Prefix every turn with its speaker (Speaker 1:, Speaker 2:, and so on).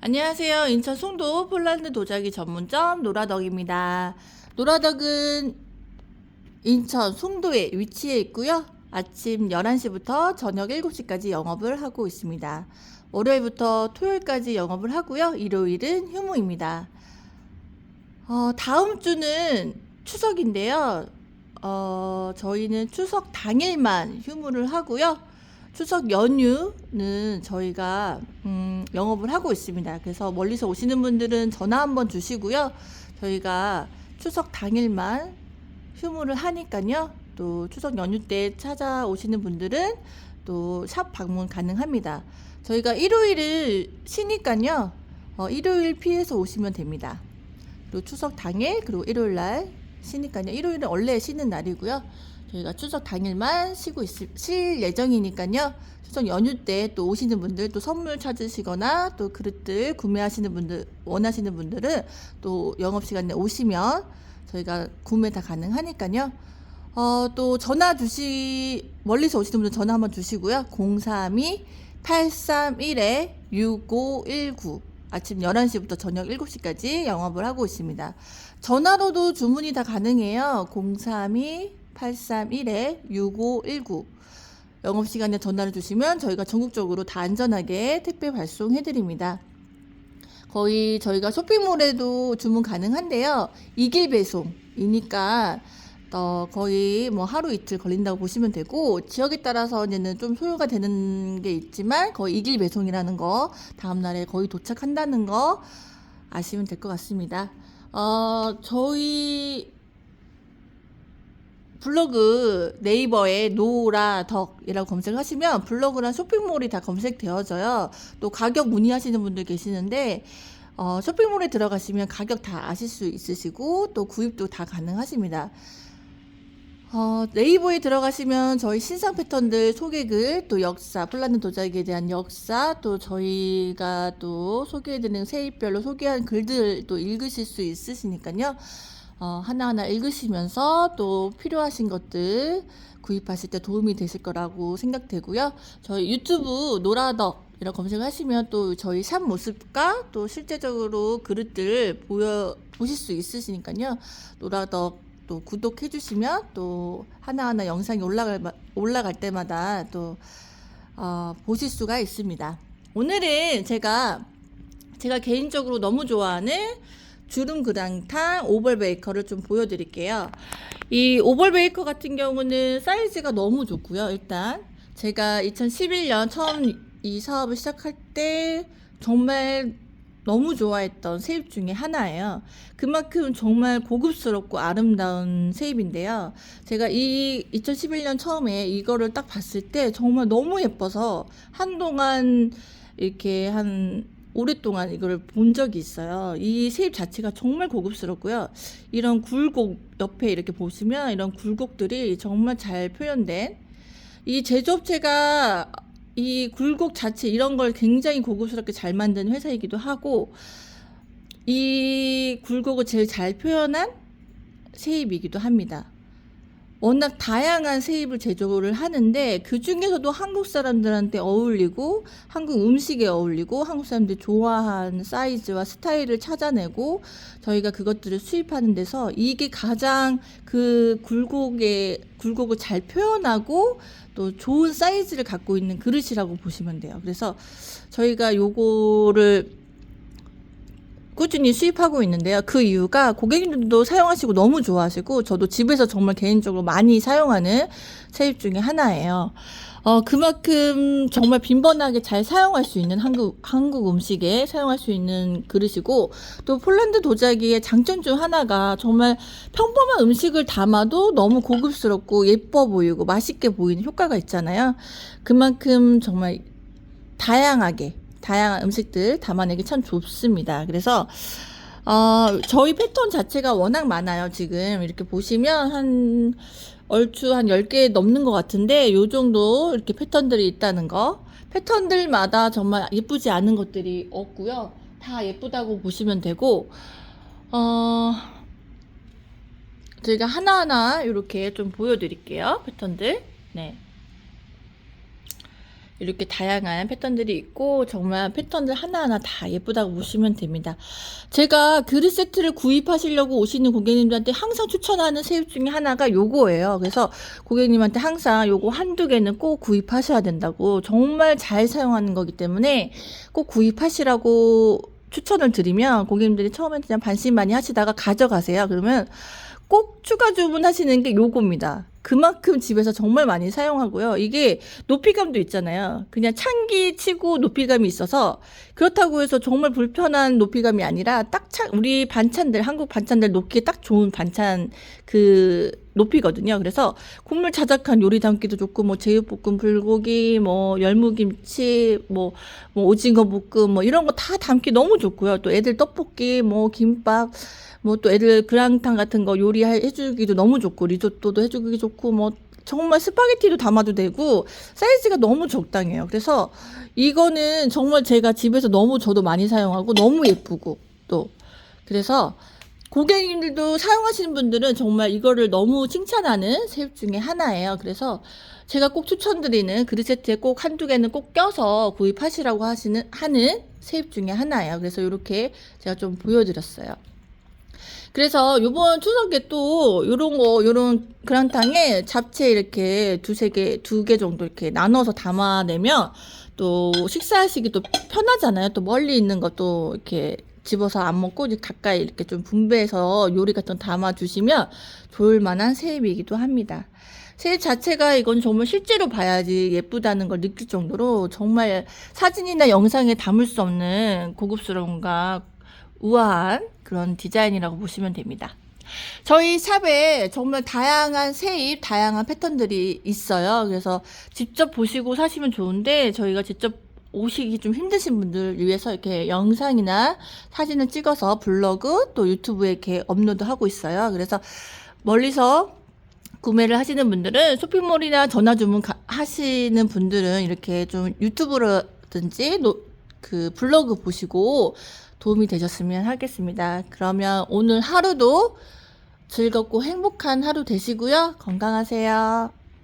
Speaker 1: 안녕하세요. 인천 송도 폴란드 도자기 전문점 노라덕입니다. 노라덕은 인천 송도에 위치해 있고요. 아침 11시부터 저녁 7시까지 영업을 하고 있습니다. 월요일부터 토요일까지 영업을 하고요. 일요일은 휴무입니다. 어, 다음 주는 추석인데요. 어, 저희는 추석 당일만 휴무를 하고요. 추석 연휴는 저희가 음, 영업을 하고 있습니다. 그래서 멀리서 오시는 분들은 전화 한번 주시고요. 저희가 추석 당일만 휴무를 하니까요. 또 추석 연휴 때 찾아오시는 분들은 또 샵 방문 가능합니다. 저희가 일요일을 쉬니까요. 어, 일요일 피해서 오시면 됩니다. 또 추석 당일 그리고 일요일 날 쉬니까요. 일요일은 원래 쉬는 날이고요. 저희가 추석 당일만 쉬고 있을, 쉴 예정이니까요. 추석 연휴 때 또 오시는 분들 또 선물 찾으시거나 또 그릇들 구매하시는 분들 원하시는 분들은 또 영업 시간에 오시면 저희가 구매 다 가능하니까요. 어, 또 전화 주시 멀리서 오시는 분들 전화 한번 주시고요. 032 831에 6519 아침 11시부터 저녁 7시까지 영업을 하고 있습니다. 전화로도 주문이 다 가능해요. 032 831에 6519 영업시간에 전화를 주시면 저희가 전국적으로 다 안전하게 택배 발송해 드립니다. 거의 저희가 쇼핑몰에도 주문 가능한데요. 이길 배송이니까 어, 거의 뭐 하루 이틀 걸린다고 보시면 되고 지역에 따라서는 좀 소요가 되는 게 있지만 거의 이길 배송이라는 거 다음 날에 거의 도착한다는 거 아시면 될 것 같습니다. 어, 저희 블로그 네이버에 노라덕이라고 검색하시면 블로그랑 쇼핑몰이 다 검색되어져요. 또 가격 문의하시는 분들 계시는데 어, 쇼핑몰에 들어가시면 가격 다 아실 수 있으시고 또 구입도 다 가능하십니다. 어, 네이버에 들어가시면 저희 신상 패턴들 소개글, 또 역사, 폴란드 도자기에 대한 역사, 또 저희가 또 소개해드리는 세입별로 소개한 글들도 읽으실 수 있으시니까요. 어, 하나하나 읽으시면서 또 필요하신 것들 구입하실 때 도움이 되실 거라고 생각되고요. 저희 유튜브 노라덕 이런 검색하시면 또 저희 샵 모습과 또 실제적으로 그릇들 보여 보실 수 있으시니까요. 노라덕 또 구독해 주시면 또 하나하나 영상이 올라갈 마- 올라갈 때마다 또 어, 보실 수가 있습니다. 오늘은 제가 제가 개인적으로 너무 좋아하는 주름 그랑탕 오벌 베이커를 좀 보여드릴게요. 이 오벌 베이커 같은 경우는 사이즈가 너무 좋고요. 일단 제가 2011년 처음 이 사업을 시작할 때 정말 너무 좋아했던 세입 중에 하나예요. 그만큼 정말 고급스럽고 아름다운 세입인데요. 제가 이 2011년 처음에 이거를 딱 봤을 때 정말 너무 예뻐서 한동안 이렇게 한 오랫동안 이걸 본 적이 있어요. 이 세입 자체가 정말 고급스럽고요. 이런 굴곡 옆에 이렇게 보시면 이런 굴곡들이 정말 잘 표현된 이 제조업체가 이 굴곡 자체 이런 걸 굉장히 고급스럽게 잘 만든 회사이기도 하고 이 굴곡을 제일 잘 표현한 세입이기도 합니다. 워낙 다양한 세입을 제조를 하는데 그 중에서도 한국 사람들한테 어울리고 한국 음식에 어울리고 한국 사람들이 좋아하는 사이즈와 스타일을 찾아내고 저희가 그것들을 수입하는 데서 이게 가장 그 굴곡의 굴곡을 잘 표현하고 또 좋은 사이즈를 갖고 있는 그릇이라고 보시면 돼요. 그래서 저희가 요거를 꾸준히 수입하고 있는데요. 그 이유가 고객님들도 사용하시고 너무 좋아하시고 저도 집에서 정말 개인적으로 많이 사용하는 세입 중에 하나예요. 어, 그만큼 정말 빈번하게 잘 사용할 수 있는 한국, 한국 음식에 사용할 수 있는 그릇이고 또 폴란드 도자기의 장점 중 하나가 정말 평범한 음식을 담아도 너무 고급스럽고 예뻐 보이고 맛있게 보이는 효과가 있잖아요. 그만큼 정말 다양하게 다양한 음식들 담아내기 참 좋습니다. 그래서 어, 저희 패턴 자체가 워낙 많아요. 지금 이렇게 보시면 한 얼추 한 10개 넘는 것 같은데 요 정도 이렇게 패턴들이 있다는 거. 패턴들마다 정말 예쁘지 않은 것들이 없고요. 다 예쁘다고 보시면 되고 어 저희가 하나하나 이렇게 좀 보여드릴게요. 패턴들. 네. 이렇게 다양한 패턴들이 있고 정말 패턴들 하나하나 다 예쁘다고 보시면 됩니다. 제가 그릇 세트를 구입하시려고 오시는 고객님들한테 항상 추천하는 새입 중에 하나가 요거예요. 그래서 고객님한테 항상 요거 한두 개는 꼭 구입하셔야 된다고 정말 잘 사용하는 거기 때문에 꼭 구입하시라고 추천을 드리면 고객님들이 처음에 그냥 반신반의 하시다가 가져가세요. 그러면 꼭 추가 주문하시는 게 요겁니다. 그만큼 집에서 정말 많이 사용하고요. 이게 높이감도 있잖아요. 그냥 창기 치고 높이감이 있어서 그렇다고 해서 정말 불편한 높이감이 아니라 딱 찬, 우리 반찬들, 한국 반찬들 놓기에 딱 좋은 반찬 그 높이거든요. 그래서 국물 자작한 요리 담기도 좋고 뭐 제육볶음, 불고기, 뭐 열무김치, 뭐, 뭐 오징어 볶음 뭐 이런 거 다 담기 너무 좋고요. 또 애들 떡볶이, 뭐 김밥 뭐 또 애들 그랑탕 같은 거 요리해 주기도 너무 좋고 리조또도 해 주기 좋고 뭐 정말 스파게티도 담아도 되고 사이즈가 너무 적당해요. 그래서 이거는 정말 제가 집에서 너무 저도 많이 사용하고 너무 예쁘고 또 그래서 고객님들도 사용하시는 분들은 정말 이거를 너무 칭찬하는 새입 중에 하나예요. 그래서 제가 꼭 추천드리는 그릇 세트에 꼭 한두 개는 꼭 껴서 구입하시라고 하시는 하는 새입 중에 하나예요. 그래서 이렇게 제가 좀 보여드렸어요. 그래서 요번 추석에 또 요런 거 요런 그랑탕에 잡채 이렇게 두세 개 두 개 정도 이렇게 나눠서 담아내면 또 식사하시기 도 편하잖아요. 또 멀리 있는 것도 이렇게 집어서 안 먹고 이제 가까이 이렇게 좀 분배해서 요리 같은 거 담아 주시면 좋을 만한 새입이기도 합니다. 새 자체가 이건 정말 실제로 봐야지 예쁘다는 걸 느낄 정도로 정말 사진이나 영상에 담을 수 없는 고급스러움과 우아한 그런 디자인이라고 보시면 됩니다. 저희 샵에 정말 다양한 새입, 다양한 패턴들이 있어요. 그래서 직접 보시고 사시면 좋은데 저희가 직접 오시기 좀 힘드신 분들 위해서 이렇게 영상이나 사진을 찍어서 블로그 또 유튜브에 이렇게 업로드하고 있어요. 그래서 멀리서 구매를 하시는 분들은 쇼핑몰이나 전화 주문 가- 하시는 분들은 이렇게 좀 유튜브라든지 노- 그 블로그 보시고 도움이 되셨으면 하겠습니다. 그러면 오늘 하루도 즐겁고 행복한 하루 되시고요. 건강하세요.